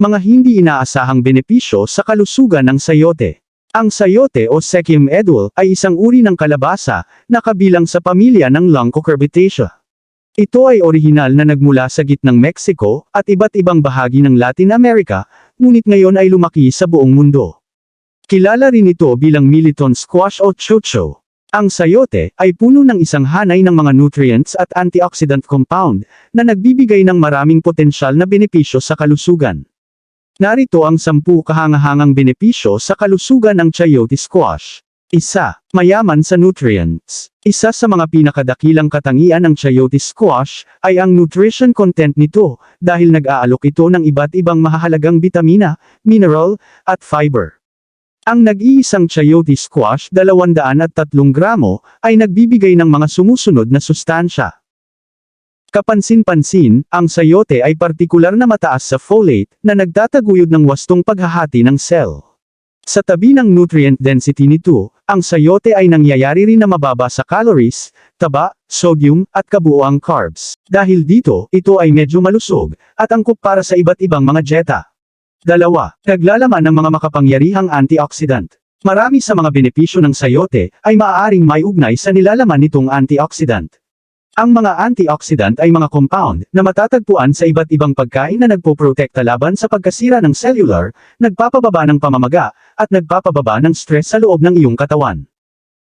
Mga hindi inaasahang benepisyo sa kalusugan ng sayote. Ang sayote o Sechium edule ay isang uri ng kalabasa na kabilang sa pamilya ng Lung Cucurbitaceae. Ito ay orihinal na nagmula sa gitnang Mexico at iba't ibang bahagi ng Latin America, ngunit ngayon ay lumaki sa buong mundo. Kilala rin ito bilang Militon squash o chocho. Ang sayote ay puno ng isang hanay ng mga nutrients at antioxidant compound na nagbibigay ng maraming potensyal na benepisyo sa kalusugan. Narito ang sampu kahangahangang benepisyo sa kalusugan ng chayote squash. Isa, mayaman sa nutrients. Isa sa mga pinakadakilang katangian ng chayote squash ay ang nutrition content nito dahil nag-aalok ito ng iba't ibang mahahalagang bitamina, mineral, at fiber. Ang nag-iisang chayote squash 203 gramo ay nagbibigay ng mga sumusunod na sustansya. Kapansin-pansin, ang sayote ay partikular na mataas sa folate na nagtataguyod ng wastong paghahati ng cell. Sa tabi ng nutrient density nito, ang sayote ay nangyayari rin na mababa sa calories, taba, sodium, at kabuoang carbs. Dahil dito, ito ay medyo malusog, at angkop para sa iba't ibang mga dieta. Dalawa, naglalaman ng mga makapangyarihang antioxidant. Marami sa mga benepisyo ng sayote ay maaaring may ugnay sa nilalaman nitong antioxidant. Ang mga antioxidant ay mga compound na matatagpuan sa iba't ibang pagkain na nagpoprotekta laban sa pagkasira ng cellular, nagpapababa ng pamamaga, at nagpapababa ng stress sa loob ng iyong katawan.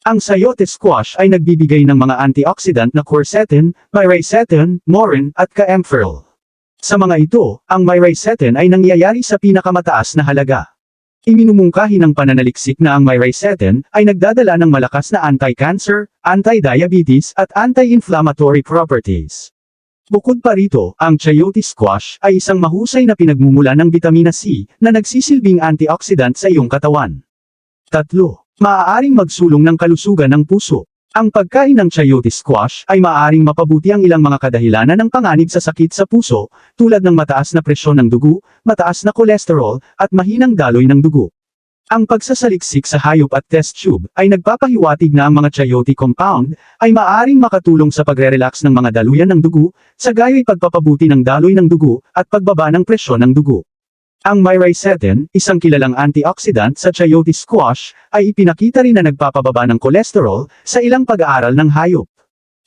Ang sayote squash ay nagbibigay ng mga antioxidant na quercetin, pyricetin, morin, at caempherol. Sa mga ito, ang myricetin ay nangyayari sa pinakamataas na halaga. Iminumungkahi ng pananaliksik na ang myricetin ay nagdadala ng malakas na anti-cancer, anti-diabetes at anti-inflammatory properties. Bukod pa rito, ang chayote squash ay isang mahusay na pinagmumula ng vitamina C na nagsisilbing antioxidant sa iyong katawan. Tatlo, maaaring magsulong ng kalusugan ng puso. Ang pagkain ng chayote squash ay maaaring mapabuti ang ilang mga kadahilanan ng panganib sa sakit sa puso, tulad ng mataas na presyon ng dugo, mataas na kolesterol, at mahinang daloy ng dugo. Ang pagsasaliksik sa hayop at test tube ay nagpapahiwatig na ang mga chayote compound ay maaaring makatulong sa pagre-relax ng mga daluyan ng dugo, sa gaya'y pagpapabuti ng daloy ng dugo, at pagbaba ng presyon ng dugo. Ang myricetin, isang kilalang antioxidant sa chayote squash, ay ipinakita rin na nagpapababa ng kolesterol sa ilang pag-aaral ng hayop.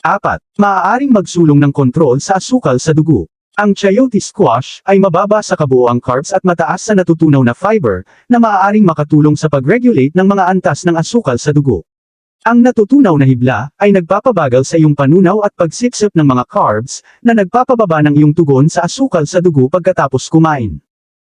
Apat, maaaring magsulong ng kontrol sa asukal sa dugo. Ang chayote squash ay mababa sa kabuoang carbs at mataas sa natutunaw na fiber na maaaring makatulong sa pag-regulate ng mga antas ng asukal sa dugo. Ang natutunaw na hibla ay nagpapabagal sa iyong panunaw at pagsipsip ng mga carbs na nagpapababa ng iyong tugon sa asukal sa dugo pagkatapos kumain.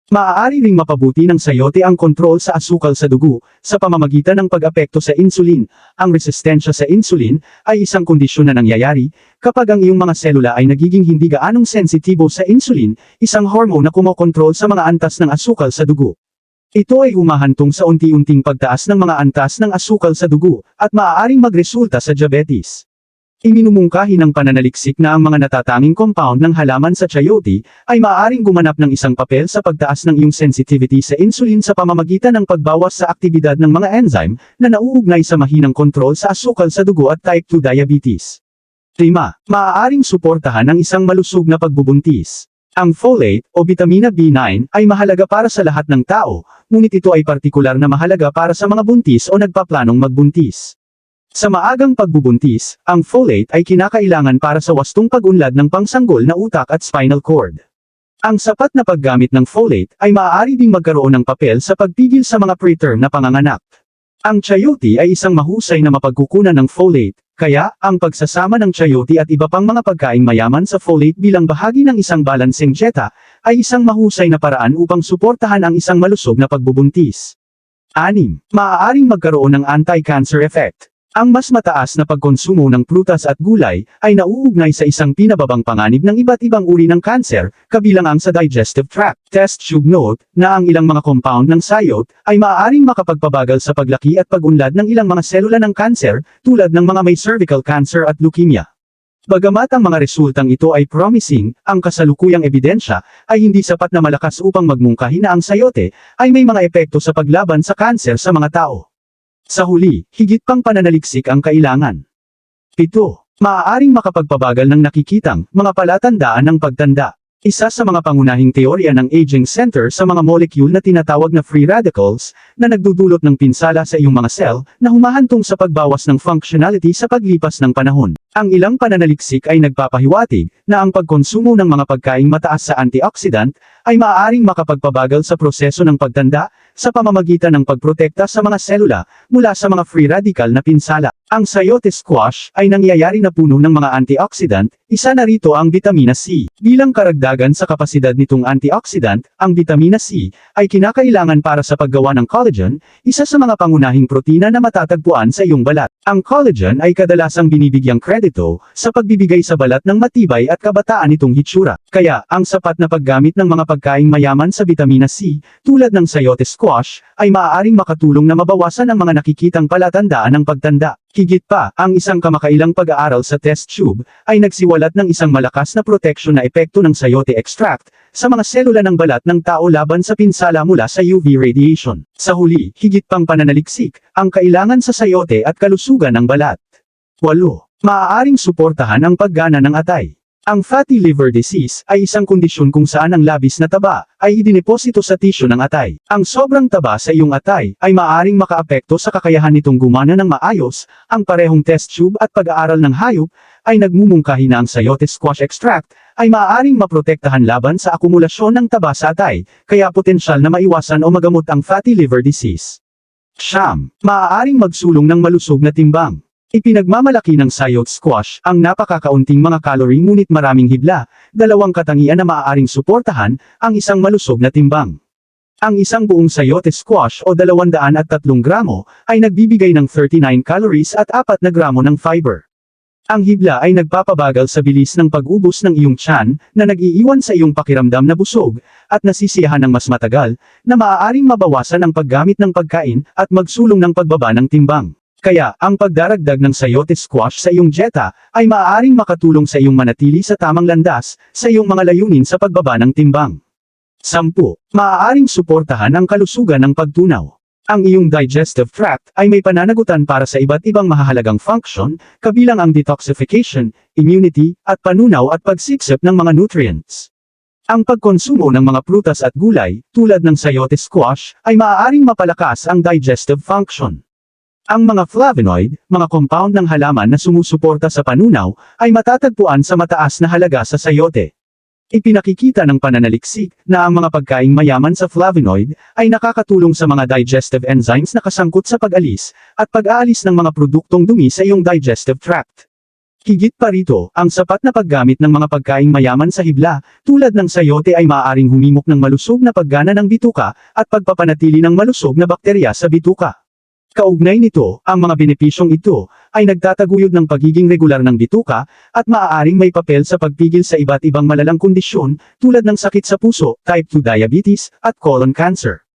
Maaari ring mapabuti ng sayote ang kontrol sa asukal sa dugo, sa pamamagitan ng pag-apekto sa insulin. Ang resistensya sa insulin ay isang kondisyon na nangyayari kapag ang iyong mga selula ay nagiging hindi gaanong sensitibo sa insulin, isang hormone na kumokontrol sa mga antas ng asukal sa dugo. Ito ay humahantong sa unti-unting pagtaas ng mga antas ng asukal sa dugo, at maaaring magresulta sa diabetes. Iminumungkahi ng pananaliksik na ang mga natatanging compound ng halaman sa chayote ay maaaring gumanap ng isang papel sa pagtaas ng iyong sensitivity sa insulin sa pamamagitan ng pagbawas sa aktibidad ng mga enzyme na nauugnay sa mahinang kontrol sa asukal sa dugo at type 2 diabetes. 5. Maaaring suportahan ang isang malusog na pagbubuntis. Ang folate o vitamina B9 ay mahalaga para sa lahat ng tao, ngunit ito ay partikular na mahalaga para sa mga buntis o nagpaplanong magbuntis. Sa maagang pagbubuntis, ang folate ay kinakailangan para sa wastong pag-unlad ng pangsanggol na utak at spinal cord. Ang sapat na paggamit ng folate ay maaari ding magkaroon ng papel sa pagpigil sa mga preterm na panganganak. Ang chayote ay isang mahusay na mapagkukunan ng folate, kaya, ang pagsasama ng chayote at iba pang mga pagkain mayaman sa folate bilang bahagi ng isang balancing dieta, ay isang mahusay na paraan upang suportahan ang isang malusog na pagbubuntis. 6. Maaaring magkaroon ng anti-cancer effect. Ang mas mataas na pagkonsumo ng prutas at gulay ay nauugnay sa isang pinababang panganib ng iba't ibang uri ng kanser, kabilang ang sa digestive tract. Test tube note na ang ilang mga compound ng sayot ay maaaring makapagpabagal sa paglaki at pagunlad ng ilang mga selula ng kanser, tulad ng mga may cervical cancer at leukemia. Bagamat ang mga resultang ito ay promising, ang kasalukuyang ebidensya ay hindi sapat na malakas upang magmungkahi na ang sayote ay may mga epekto sa paglaban sa kanser sa mga tao. Sa huli, higit pang pananaliksik ang kailangan. 7. Maaaring makapagpabagal ng nakikitang mga palatandaan ng pagtanda. Isa sa mga pangunahing teorya ng aging center sa mga molecule na tinatawag na free radicals, na nagdudulot ng pinsala sa iyong mga cell, na humahantong sa pagbawas ng functionality sa paglipas ng panahon. Ang ilang pananaliksik ay nagpapahiwatig na ang pagkonsumo ng mga pagkaing mataas sa antioxidant ay maaaring makapagpabagal sa proseso ng pagtanda sa pamamagitan ng pagprotekta sa mga selula mula sa mga free radical na pinsala. Ang sayote squash ay nangyayari na puno ng mga antioxidant, isa na rito ang vitamina C. Bilang karagdagan sa kapasidad nitong antioxidant, ang vitamina C ay kinakailangan para sa paggawa ng collagen, isa sa mga pangunahing protina na matatagpuan sa iyong balat. Ang collagen ay kadalasang binibigyang kredito sa pagbibigay sa balat ng matibay at kabataan nitong hitsura. Kaya, ang sapat na paggamit ng mga pagkaing mayaman sa vitamina C, tulad ng sayote squash, ay maaaring makatulong na mabawasan ang mga nakikitang palatandaan ng pagtanda. Higit pa, ang isang kamakailang pag-aaral sa test tube ay nagsiwalat ng isang malakas na proteksyon na epekto ng sayote extract sa mga selula ng balat ng tao laban sa pinsala mula sa UV radiation. Sa huli, higit pang pananaliksik, ang kailangan sa sayote at kalusugan ng balat. 8. Maaaring suportahan ang paggana ng atay. Ang fatty liver disease ay isang kondisyon kung saan ang labis na taba ay idineposito sa tisyo ng atay. Ang sobrang taba sa iyong atay ay maaaring makaapekto sa kakayahan nitong gumana ng maayos, ang parehong test tube at pag-aaral ng hayop ay nagmumungkahi na ang sayote squash extract ay maaaring maprotektahan laban sa akumulasyon ng taba sa atay, kaya potensyal na maiwasan o magamot ang fatty liver disease. Siyam, maaaring magsulong ng malusog na timbang. Ipinagmamalaki ng sayote squash ang napakakaunting mga calorie ngunit maraming hibla, dalawang katangian na maaaring suportahan ang isang malusog na timbang. Ang isang buong sayote squash o 203 gramo ay nagbibigay ng 39 calories at 4 na gramo ng fiber. Ang hibla ay nagpapabagal sa bilis ng pag-ubos ng iyong tiyan na nag-iiwan sa iyong pakiramdam na busog at nasisiyahan ng mas matagal na maaaring mabawasan ang paggamit ng pagkain at magsulong ng pagbaba ng timbang. Kaya, ang pagdaragdag ng sayote squash sa iyong dieta ay maaaring makatulong sa iyong manatili sa tamang landas sa iyong mga layunin sa pagbaba ng timbang. 10. Maaaring suportahan ang kalusugan ng pagtunaw. Ang iyong digestive tract ay may pananagutan para sa iba't ibang mahahalagang function, kabilang ang detoxification, immunity, at panunaw at pagsiksip ng mga nutrients. Ang pagkonsumo ng mga prutas at gulay, tulad ng sayote squash, ay maaaring mapalakas ang digestive function. Ang mga flavonoid, mga compound ng halaman na sumusuporta sa panunaw, ay matatagpuan sa mataas na halaga sa sayote. Ipinakikita ng pananaliksik na ang mga pagkaing mayaman sa flavonoid ay nakakatulong sa mga digestive enzymes na kasangkot sa pag-alis at pag-aalis ng mga produktong dumi sa iyong digestive tract. Higit pa rito, ang sapat na paggamit ng mga pagkaing mayaman sa hibla, tulad ng sayote ay maaaring humimok ng malusog na paggana ng bituka at pagpapanatili ng malusog na bakterya sa bituka. Kaugnay nito, ang mga benepisyong ito ay nagtataguyod ng pagiging regular ng bituka at maaaring may papel sa pagpigil sa iba't ibang malalang kondisyon tulad ng sakit sa puso, type 2 diabetes, at colon cancer.